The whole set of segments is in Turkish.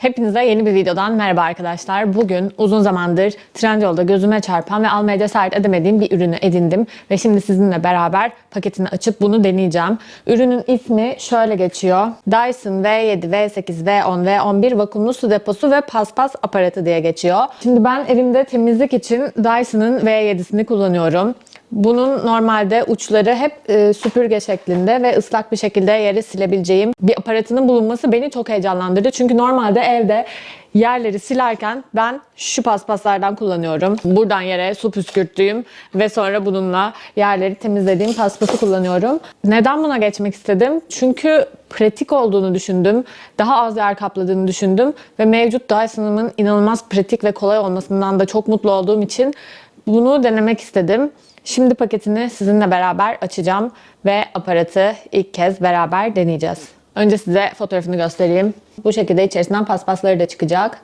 Hepinize yeni bir videodan merhaba arkadaşlar. Bugün uzun zamandır Trendyol'da gözüme çarpan ve almaya cesaret edemediğim bir ürünü edindim. Ve şimdi sizinle beraber paketini açıp bunu deneyeceğim. Ürünün ismi şöyle geçiyor. Dyson V7, V8, V10, V11 vakumlu su deposu ve paspas aparatı diye geçiyor. Şimdi ben evimde temizlik için Dyson'ın V7'sini kullanıyorum. Bunun normalde uçları hep e, süpürge şeklinde ve ıslak bir şekilde yeri silebileceğim bir aparatının bulunması beni çok heyecanlandırdı. Çünkü normalde evde yerleri silerken ben şu paspaslardan kullanıyorum. Buradan yere su püskürttüğüm ve sonra bununla yerleri temizlediğim paspası kullanıyorum. Neden buna geçmek istedim? Çünkü pratik olduğunu düşündüm. Daha az yer kapladığını düşündüm ve mevcut Dyson'ımın inanılmaz pratik ve kolay olmasından da çok mutlu olduğum için bunu denemek istedim. Şimdi paketini sizinle beraber açacağım ve aparatı ilk kez beraber deneyeceğiz. Önce size fotoğrafını göstereyim. Bu şekilde içerisinden paspasları da çıkacak.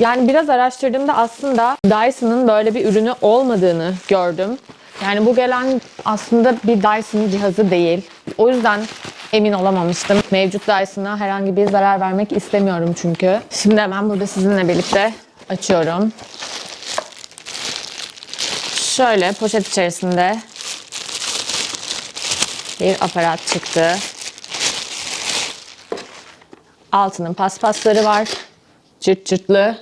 Yani biraz araştırdığımda aslında Dyson'ın böyle bir ürünü olmadığını gördüm. Yani bu gelen aslında bir Dyson cihazı değil. O yüzden emin olamamıştım. Mevcut Dyson'a herhangi bir zarar vermek istemiyorum çünkü. Şimdi hemen burada sizinle birlikte açıyorum. Şöyle poşet içerisinde bir aparat çıktı. Altının paspasları var. Cırt cırtlı.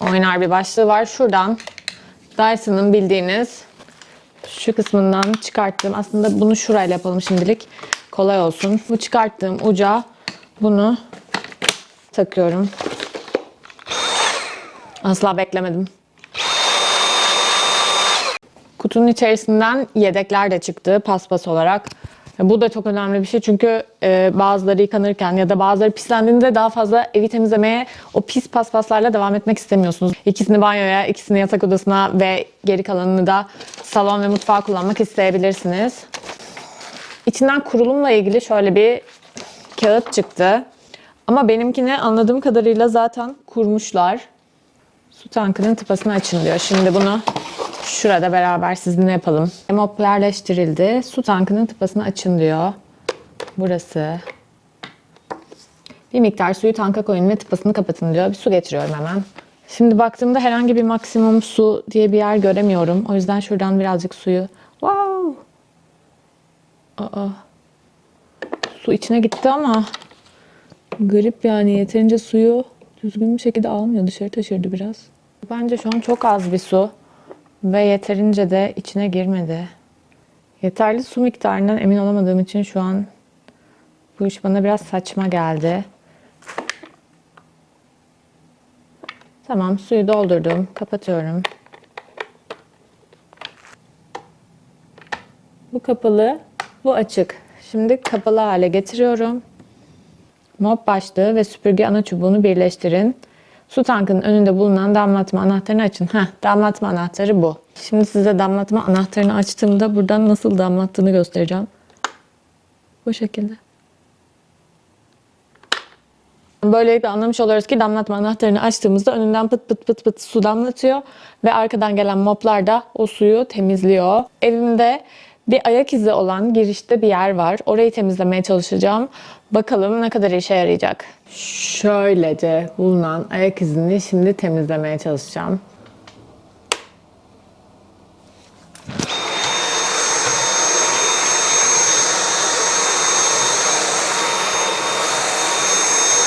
Oynar bir başlığı var. Şuradan Dyson'ın bildiğiniz şu kısmından çıkarttığım aslında bunu şurayla yapalım şimdilik kolay olsun. Bu çıkarttığım uca bunu takıyorum. Asla beklemedim. Kutunun içerisinden yedekler de çıktı paspas olarak. Bu da çok önemli bir şey çünkü e, bazıları yıkanırken ya da bazıları pislendiğinde daha fazla evi temizlemeye o pis paspaslarla devam etmek istemiyorsunuz. İkisini banyoya, ikisini yatak odasına ve geri kalanını da salon ve mutfağa kullanmak isteyebilirsiniz. İçinden kurulumla ilgili şöyle bir kağıt çıktı. Ama benimkini anladığım kadarıyla zaten kurmuşlar. Su tankının tıpasını açın diyor. Şimdi bunu şurada beraber sizinle yapalım. Mop yerleştirildi. Su tankının tıpasını açın diyor. Burası. Bir miktar suyu tanka koyun ve tıpasını kapatın diyor. Bir su getiriyorum hemen. Şimdi baktığımda herhangi bir maksimum su diye bir yer göremiyorum. O yüzden şuradan birazcık suyu. Wow! Aa. Su içine gitti ama garip yani yeterince suyu düzgün bir şekilde almıyor. Dışarı taşırdı biraz. Bence şu an çok az bir su ve yeterince de içine girmedi. Yeterli su miktarından emin olamadığım için şu an bu iş bana biraz saçma geldi. Tamam suyu doldurdum. Kapatıyorum. Bu kapalı, bu açık. Şimdi kapalı hale getiriyorum. Mop başlığı ve süpürge ana çubuğunu birleştirin. Su tankının önünde bulunan damlatma anahtarını açın. Heh, damlatma anahtarı bu. Şimdi size damlatma anahtarını açtığımda buradan nasıl damlattığını göstereceğim. Bu şekilde. Böylelikle anlamış oluyoruz ki damlatma anahtarını açtığımızda önünden pıt pıt pıt pıt su damlatıyor ve arkadan gelen moplar da o suyu temizliyor. Evimde bir ayak izi olan girişte bir yer var. Orayı temizlemeye çalışacağım. Bakalım ne kadar işe yarayacak. Şöylece bulunan ayak izini şimdi temizlemeye çalışacağım.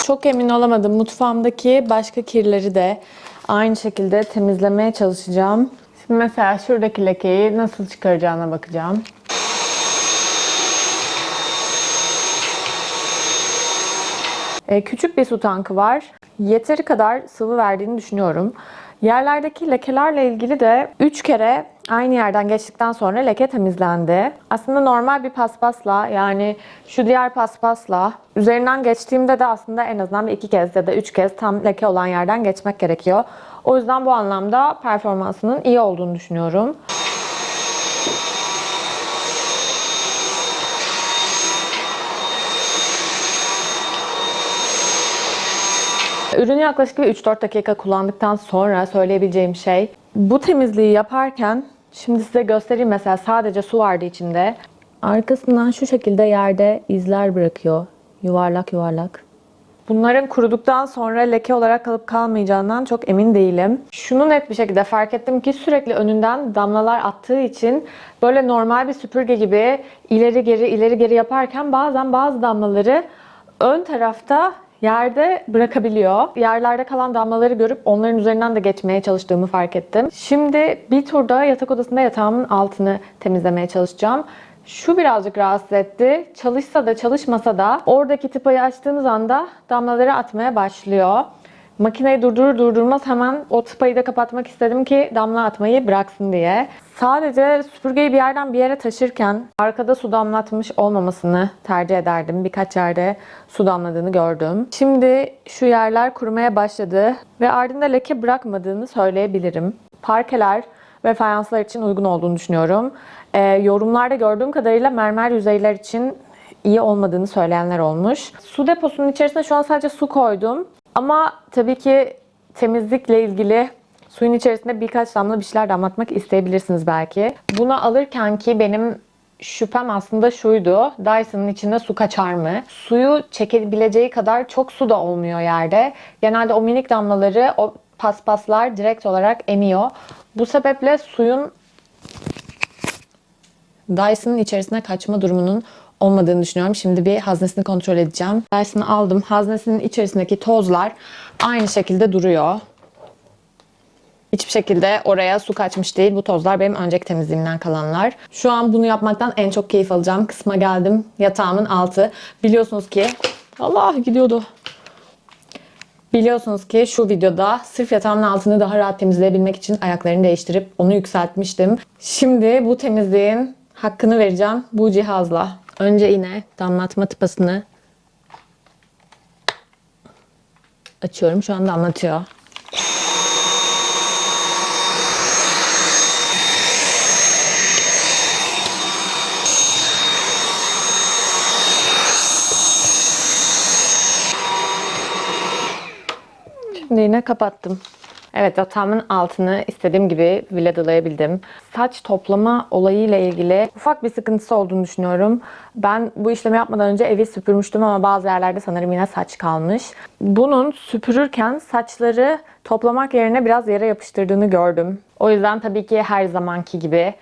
Çok emin olamadım. Mutfağımdaki başka kirleri de aynı şekilde temizlemeye çalışacağım. Mesela şuradaki lekeyi nasıl çıkaracağına bakacağım. Ee, küçük bir su tankı var. Yeteri kadar sıvı verdiğini düşünüyorum. Yerlerdeki lekelerle ilgili de 3 kere aynı yerden geçtikten sonra leke temizlendi. Aslında normal bir paspasla yani şu diğer paspasla üzerinden geçtiğimde de aslında en azından bir iki kez ya da üç kez tam leke olan yerden geçmek gerekiyor. O yüzden bu anlamda performansının iyi olduğunu düşünüyorum. Ürünü yaklaşık bir 3-4 dakika kullandıktan sonra söyleyebileceğim şey bu temizliği yaparken Şimdi size göstereyim mesela sadece su vardı içinde. Arkasından şu şekilde yerde izler bırakıyor. Yuvarlak yuvarlak. Bunların kuruduktan sonra leke olarak kalıp kalmayacağından çok emin değilim. Şunu net bir şekilde fark ettim ki sürekli önünden damlalar attığı için böyle normal bir süpürge gibi ileri geri ileri geri yaparken bazen bazı damlaları ön tarafta yerde bırakabiliyor. Yerlerde kalan damlaları görüp onların üzerinden de geçmeye çalıştığımı fark ettim. Şimdi bir turda yatak odasında yatağımın altını temizlemeye çalışacağım. Şu birazcık rahatsız etti. Çalışsa da çalışmasa da oradaki tıpayı açtığınız anda damlaları atmaya başlıyor. Makineyi durdurur durdurmaz hemen o tıpayı da kapatmak istedim ki damla atmayı bıraksın diye. Sadece süpürgeyi bir yerden bir yere taşırken arkada su damlatmış olmamasını tercih ederdim. Birkaç yerde su damladığını gördüm. Şimdi şu yerler kurumaya başladı ve ardında leke bırakmadığını söyleyebilirim. Parkeler ve fayanslar için uygun olduğunu düşünüyorum. Ee, yorumlarda gördüğüm kadarıyla mermer yüzeyler için iyi olmadığını söyleyenler olmuş. Su deposunun içerisine şu an sadece su koydum. Ama tabii ki temizlikle ilgili suyun içerisinde birkaç damla bir şeyler damlatmak isteyebilirsiniz belki. Bunu alırken ki benim şüphem aslında şuydu. Dyson'ın içinde su kaçar mı? Suyu çekebileceği kadar çok su da olmuyor yerde. Genelde o minik damlaları o paspaslar direkt olarak emiyor. Bu sebeple suyun Dyson'ın içerisine kaçma durumunun olmadığını düşünüyorum. Şimdi bir haznesini kontrol edeceğim. Dyson'ı aldım. Haznesinin içerisindeki tozlar aynı şekilde duruyor. Hiçbir şekilde oraya su kaçmış değil. Bu tozlar benim önceki temizliğimden kalanlar. Şu an bunu yapmaktan en çok keyif alacağım kısma geldim. Yatağımın altı. Biliyorsunuz ki Allah gidiyordu. Biliyorsunuz ki şu videoda sırf yatağımın altını daha rahat temizleyebilmek için ayaklarını değiştirip onu yükseltmiştim. Şimdi bu temizliğin hakkını vereceğim bu cihazla. Önce yine damlatma tıpasını açıyorum. Şu an damlatıyor. Şimdi yine kapattım. Evet yatağımın altını istediğim gibi villadalayabildim. Saç toplama olayıyla ilgili ufak bir sıkıntısı olduğunu düşünüyorum. Ben bu işlemi yapmadan önce evi süpürmüştüm ama bazı yerlerde sanırım yine saç kalmış. Bunun süpürürken saçları toplamak yerine biraz yere yapıştırdığını gördüm. O yüzden tabii ki her zamanki gibi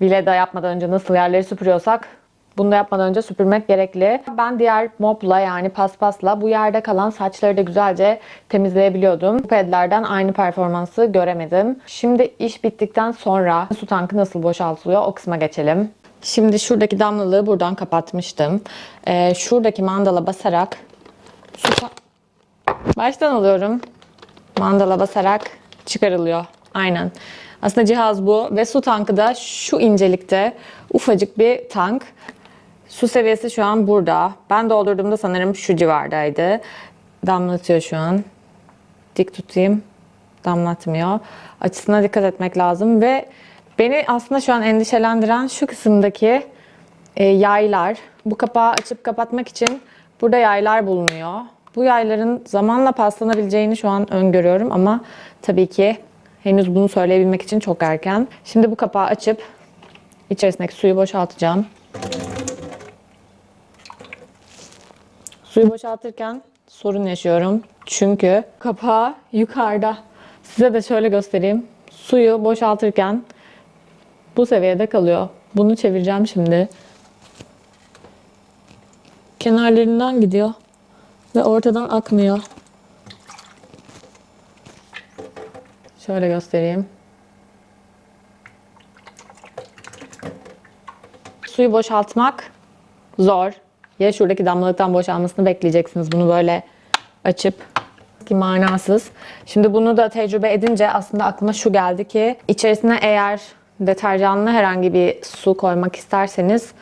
villada yapmadan önce nasıl yerleri süpürüyorsak bunu da yapmadan önce süpürmek gerekli. Ben diğer mopla yani paspasla bu yerde kalan saçları da güzelce temizleyebiliyordum. Bu pedlerden aynı performansı göremedim. Şimdi iş bittikten sonra su tankı nasıl boşaltılıyor o kısma geçelim. Şimdi şuradaki damlalığı buradan kapatmıştım. Ee, şuradaki mandala basarak su ta- Baştan alıyorum. Mandala basarak çıkarılıyor. Aynen. Aslında cihaz bu ve su tankı da şu incelikte ufacık bir tank. Su seviyesi şu an burada. Ben doldurduğumda sanırım şu civardaydı. Damlatıyor şu an. Dik tutayım. Damlatmıyor. Açısına dikkat etmek lazım ve beni aslında şu an endişelendiren şu kısımdaki e, yaylar. Bu kapağı açıp kapatmak için burada yaylar bulunuyor. Bu yayların zamanla paslanabileceğini şu an öngörüyorum ama tabii ki henüz bunu söyleyebilmek için çok erken. Şimdi bu kapağı açıp içerisindeki suyu boşaltacağım. Suyu boşaltırken sorun yaşıyorum. Çünkü kapağı yukarıda. Size de şöyle göstereyim. Suyu boşaltırken bu seviyede kalıyor. Bunu çevireceğim şimdi. Kenarlarından gidiyor ve ortadan akmıyor. Şöyle göstereyim. Suyu boşaltmak zor. Ya şuradaki damlalıktan boşalmasını bekleyeceksiniz. Bunu böyle açıp ki manasız. Şimdi bunu da tecrübe edince aslında aklıma şu geldi ki içerisine eğer deterjanlı herhangi bir su koymak isterseniz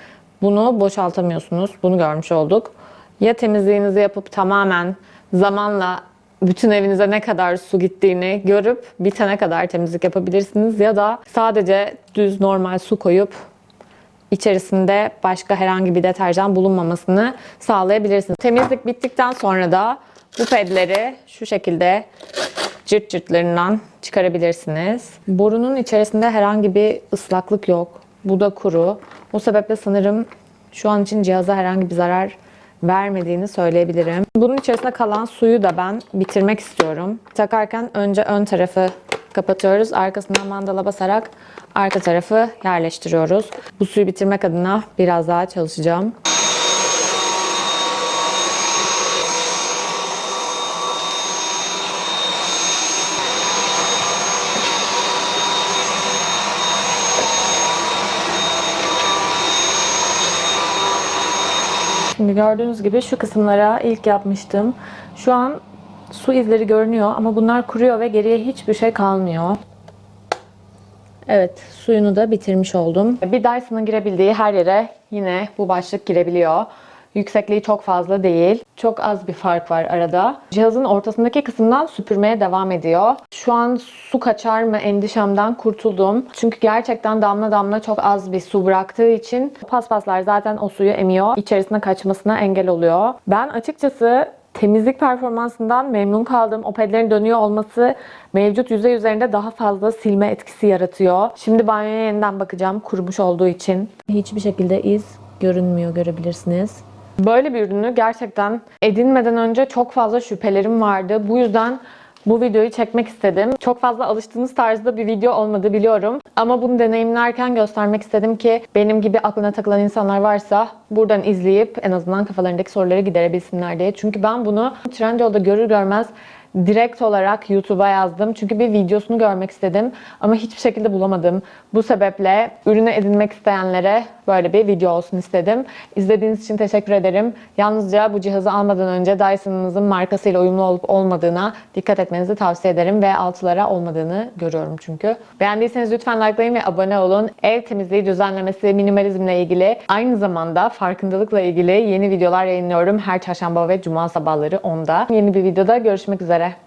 bunu boşaltamıyorsunuz. Bunu görmüş olduk. Ya temizliğinizi yapıp tamamen zamanla bütün evinize ne kadar su gittiğini görüp bitene kadar temizlik yapabilirsiniz ya da sadece düz normal su koyup içerisinde başka herhangi bir deterjan bulunmamasını sağlayabilirsiniz. Temizlik bittikten sonra da Bu pedleri şu şekilde cırt cırtlarından çıkarabilirsiniz. Borunun içerisinde herhangi bir ıslaklık yok. Bu da kuru. O sebeple sanırım şu an için cihaza herhangi bir zarar vermediğini söyleyebilirim. Bunun içerisinde kalan suyu da ben bitirmek istiyorum. Takarken önce ön tarafı kapatıyoruz. Arkasından mandala basarak arka tarafı yerleştiriyoruz. Bu suyu bitirmek adına biraz daha çalışacağım. Şimdi gördüğünüz gibi şu kısımlara ilk yapmıştım. Şu an su izleri görünüyor ama bunlar kuruyor ve geriye hiçbir şey kalmıyor. Evet, suyunu da bitirmiş oldum. Bir Dyson'ın girebildiği her yere yine bu başlık girebiliyor. Yüksekliği çok fazla değil. Çok az bir fark var arada. Cihazın ortasındaki kısımdan süpürmeye devam ediyor. Şu an su kaçar mı endişemden kurtuldum. Çünkü gerçekten damla damla çok az bir su bıraktığı için paspaslar zaten o suyu emiyor. İçerisine kaçmasına engel oluyor. Ben açıkçası temizlik performansından memnun kaldım. O pedlerin dönüyor olması mevcut yüzey üzerinde daha fazla silme etkisi yaratıyor. Şimdi banyoya yeniden bakacağım kurumuş olduğu için. Hiçbir şekilde iz görünmüyor görebilirsiniz. Böyle bir ürünü gerçekten edinmeden önce çok fazla şüphelerim vardı. Bu yüzden bu videoyu çekmek istedim. Çok fazla alıştığınız tarzda bir video olmadı biliyorum. Ama bunu deneyimlerken göstermek istedim ki benim gibi aklına takılan insanlar varsa buradan izleyip en azından kafalarındaki soruları giderebilsinler diye. Çünkü ben bunu Trendyol'da görür görmez direkt olarak YouTube'a yazdım. Çünkü bir videosunu görmek istedim ama hiçbir şekilde bulamadım. Bu sebeple ürünü edinmek isteyenlere böyle bir video olsun istedim. İzlediğiniz için teşekkür ederim. Yalnızca bu cihazı almadan önce Dyson'ınızın markasıyla uyumlu olup olmadığına dikkat etmenizi tavsiye ederim ve altılara olmadığını görüyorum çünkü. Beğendiyseniz lütfen likelayın ve abone olun. Ev temizliği düzenlemesi, minimalizmle ilgili aynı zamanda farkındalıkla ilgili yeni videolar yayınlıyorum. Her çarşamba ve cuma sabahları 10'da. Yeni bir videoda görüşmek üzere. det.